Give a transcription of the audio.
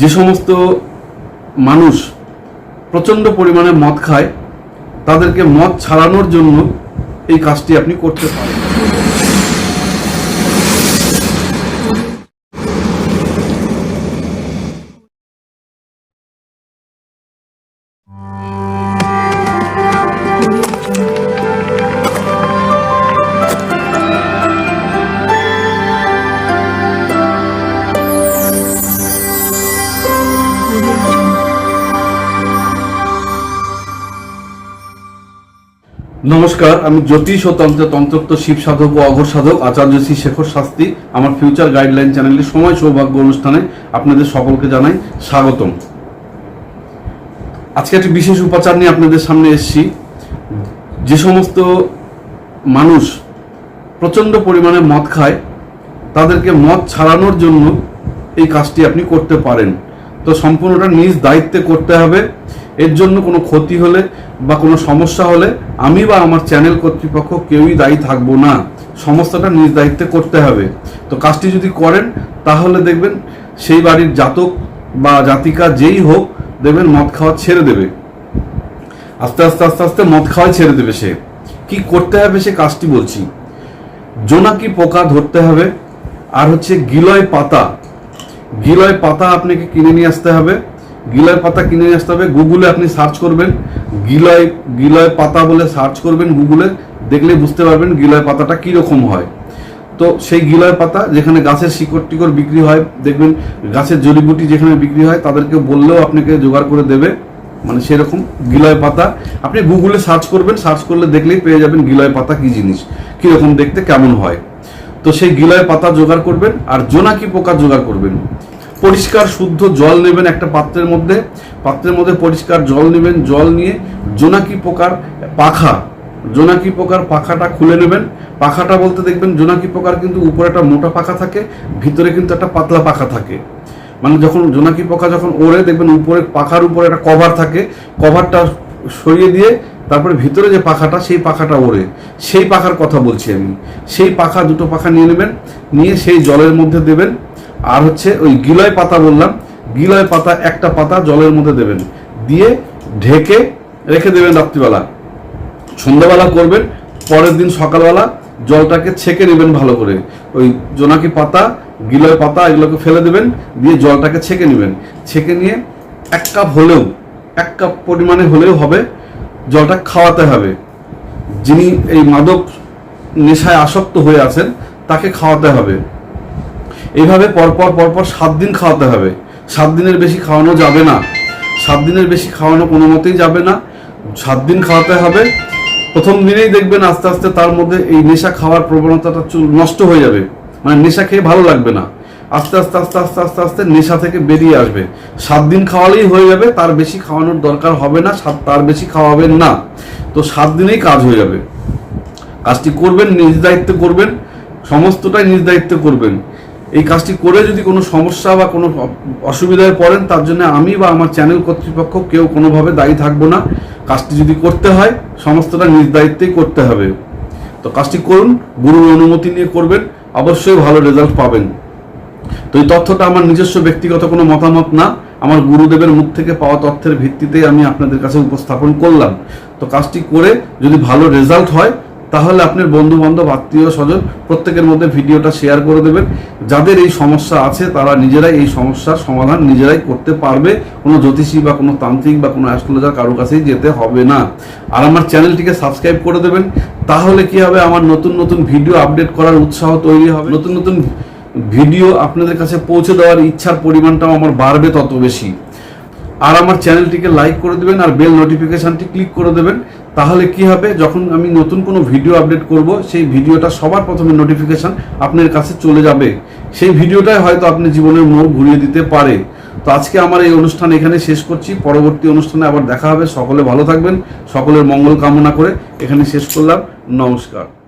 যে সমস্ত মানুষ প্রচণ্ড পরিমাণে মদ খায়, তাদেরকে মদ ছাড়ানোর জন্য এই কাজটি আপনি করতে পারেন। নমস্কার, আমি জ্যোতিষ ও তন্ত্র তন্ত্রোক্ত শিব সাধক ও অঘর সাধক আচার্য শ্রী শেখর শাস্ত্রী, আমার ফিউচার গাইডলাইন চ্যানেলের সময় সৌভাগ্য অনুষ্ঠানে আপনাদের সকলকে জানাই স্বাগতম। আজকে একটি বিশেষ উপাচার নিয়ে আপনাদের সামনে এসেছি। যে সমস্ত মানুষ প্রচণ্ড পরিমাণে মদ খায়, তাদেরকে মদ ছাড়ানোর জন্য এই কাজটি আপনি করতে পারেন। তো সম্পূর্ণটা নিজ দায়িত্বে করতে হবে। এর জন্য কোনো ক্ষতি হলে বা কোনো সমস্যা হলে আমি বা আমার চ্যানেল কর্তৃপক্ষ কেউই দায়ী থাকব না। সমস্যাটা নিজ দায়িত্বে করতে হবে। তো কাজটি যদি করেন, তাহলে দেখবেন সেই বাড়ির জাতক বা জাতিকা যেই হোক, দেখবেন মদ খাওয়া ছেড়ে দেবে। আস্তে আস্তে আস্তে আস্তে মদ খাওয়া ছেড়ে দেবে সে। কি করতে হবে সে কাজটি বলছি। জোনাকি পোকা ধরতে হবে? আর হচ্ছে গিলয় পাতা। গিলয় পাতা আপনাকে কিনে নিয়ে আসতে হবে। গিলয় পাতা কিনে নিয়ে আসতে হবে। গুগলে আপনি সার্চ করবেন, গিলয় গিলয় পাতা বলে সার্চ করবেন গুগলে দেখলে বুঝতে পারবেন গিলয় পাতাটা কীরকম হয়। তো সেই গিলয় পাতা যেখানে গাছের শিকড় টিকড় বিক্রি হয়, দেখবেন গাছের জড়িবুটি যেখানে বিক্রি হয় তাদেরকে বললেও আপনাকে জোগাড় করে দেবে। মানে সেরকম গিলয় পাতা। আপনি গুগলে সার্চ করবেন সার্চ করলে দেখলেই পেয়ে যাবেন গিলয় পাতা কি জিনিস, কীরকম দেখতে, কেমন হয়। তো সেই গিলয় পাতা জোগাড় করবেন, আর জোনাকি পোকা জোগাড় করবেন। পরিষ্কার, শুদ্ধ জল নেবেন একটা পাত্রের মধ্যে। পাত্রের মধ্যে পরিষ্কার জল নেবেন, জল নিয়ে জোনাকি পোকার পাখা, জোনাকি পোকার পাখাটা খুলে নেবেন। পাখাটা বলতে দেখবেন জোনাকি পোকার কিন্তু উপরে একটা মোটা পাখা থাকে, ভিতরে কিন্তু একটা পাতলা পাখা থাকে। মানে যখন জোনাকি পোকা যখন ওড়ে, দেখবেন উপরে পাখার উপরে একটা কভার থাকে। কভারটা সরিয়ে দিয়ে তারপরে ভিতরে যে পাখাটা, সেই পাখাটা ওড়ে। সেই পাখার কথা বলছি আমি। সেই পাখা দুটো পাখা নিয়ে নেবেন, নিয়ে সেই জলের মধ্যে দেবেন। আর হচ্ছে ওই গিলয় পাতা বললাম, গিলয় পাতা একটা পাতা জলের মধ্যে দেবেন। দিয়ে ঢেকে রেখে দেবেন রাত্রিবেলা। সন্ধ্যাবেলা করবেন, পরের দিন সকালবেলা জলটাকে ছেঁকে নেবেন ভালো করে। ওই জোনাকি পাতা, গিলয় পাতা, এগুলোকে ফেলে দেবেন, দিয়ে জলটাকে ছেঁকে নেবেন। ছেঁকে নিয়ে এক কাপ হলেও, এক কাপ পরিমাণে হলেও হবে, জলটা খাওয়াতে হবে। যিনি এই মাদক নেশায় আসক্ত হয়ে আছেন, তাকে খাওয়াতে হবে। এইভাবে পরপর পরপর সাত দিন খাওয়াতে হবে। সাত দিনের বেশি খাওয়ানো যাবে না। সাত দিনের বেশি খাওয়ানো কোনো মতেই যাবে না। সাত দিন খাওয়াতে হবে। প্রথম দিনেই দেখবেন আস্তে আস্তে তার মধ্যে এই নেশা খাওয়ার প্রবণতাটা নষ্ট হয়ে যাবে। মানে নেশা খেয়ে ভালো লাগবে না। আস্তে আস্তে আস্তে আস্তে আস্তে আস্তে নেশা থেকে বেরিয়ে আসবে। সাত দিন খাওয়ালেই হয়ে যাবে, তার বেশি খাওয়ানোর দরকার হবে না, সাত, তার বেশি খাওয়াবেন না। তো সাত দিনেই কাজ হয়ে যাবে। কাজটি করবেন, নিজ দায়িত্বে করবেন, সমস্তটাই নিজ দায়িত্বে করবেন। এই কাজটি করে যদি কোনো সমস্যা বা কোনো অসুবিধায় পড়েন, তার জন্য আমি বা আমার চ্যানেল কর্তৃপক্ষ কেউ কোনোভাবে দায়ী থাকব না। কাজটি যদি করতে হয়, সমস্তটা নিজ দায়িত্বেই করতে হবে। তো কাজটি করুন, গুরুর অনুমতি নিয়ে করবেন, অবশ্যই ভালো রেজাল্ট পাবেন। তো এই তথ্যটা আমার নিজস্ব ব্যক্তিগত কোনো মতামত না, আমার গুরুদেবের মুখ থেকে পাওয়া তথ্যের ভিত্তিতেই আমি আপনাদের কাছে উপস্থাপন করলাম। তো কাজটি করে যদি ভালো রেজাল্ট হয় তাহলে আপনার বন্ধু বান্ধব আত্মীয় স্বজন প্রত্যেকের মধ্যে ভিডিওটা শেয়ার করে দেবেন। যাদের এই সমস্যা আছে, তারা নিজেরাই এই সমস্যার সমাধান নিজেরাই করতে পারবে। কোনো জ্যোতিষী বা কোনো তান্ত্রিক বা কোনো অ্যাস্ট্রোলজার কারও কাছেই যেতে হবে না। আর আমার চ্যানেলটিকে সাবস্ক্রাইব করে দেবেন। তাহলে কি হবে? আমার নতুন নতুন ভিডিও আপডেট করার উৎসাহ তৈরি হবে। নতুন নতুন ভিডিও আপনাদের কাছে পৌঁছে দেওয়ার ইচ্ছার পরিমাণটাও আমার বাড়বে তত বেশি। আর আমার চ্যানেলটিকে লাইক করে দেবেন আর বেল নোটিফিকেশানটি ক্লিক করে দেবেন। তাহলে কি হবে? যখন আমি নতুন কোনো ভিডিও আপডেট করব, সেই ভিডিওটা সবার প্রথমে নোটিফিকেশন আপনার কাছে চলে যাবে। সেই ভিডিওটাই হয়তো আপনি জীবনের মোড় ঘুরিয়ে দিতে পারে। তো আজকে আমার এই অনুষ্ঠান এখানে শেষ করছি। পরবর্তী অনুষ্ঠানে আবার দেখা হবে। সকলে ভালো থাকবেন। সকলের মঙ্গল কামনা করে এখানে শেষ করলাম। নমস্কার।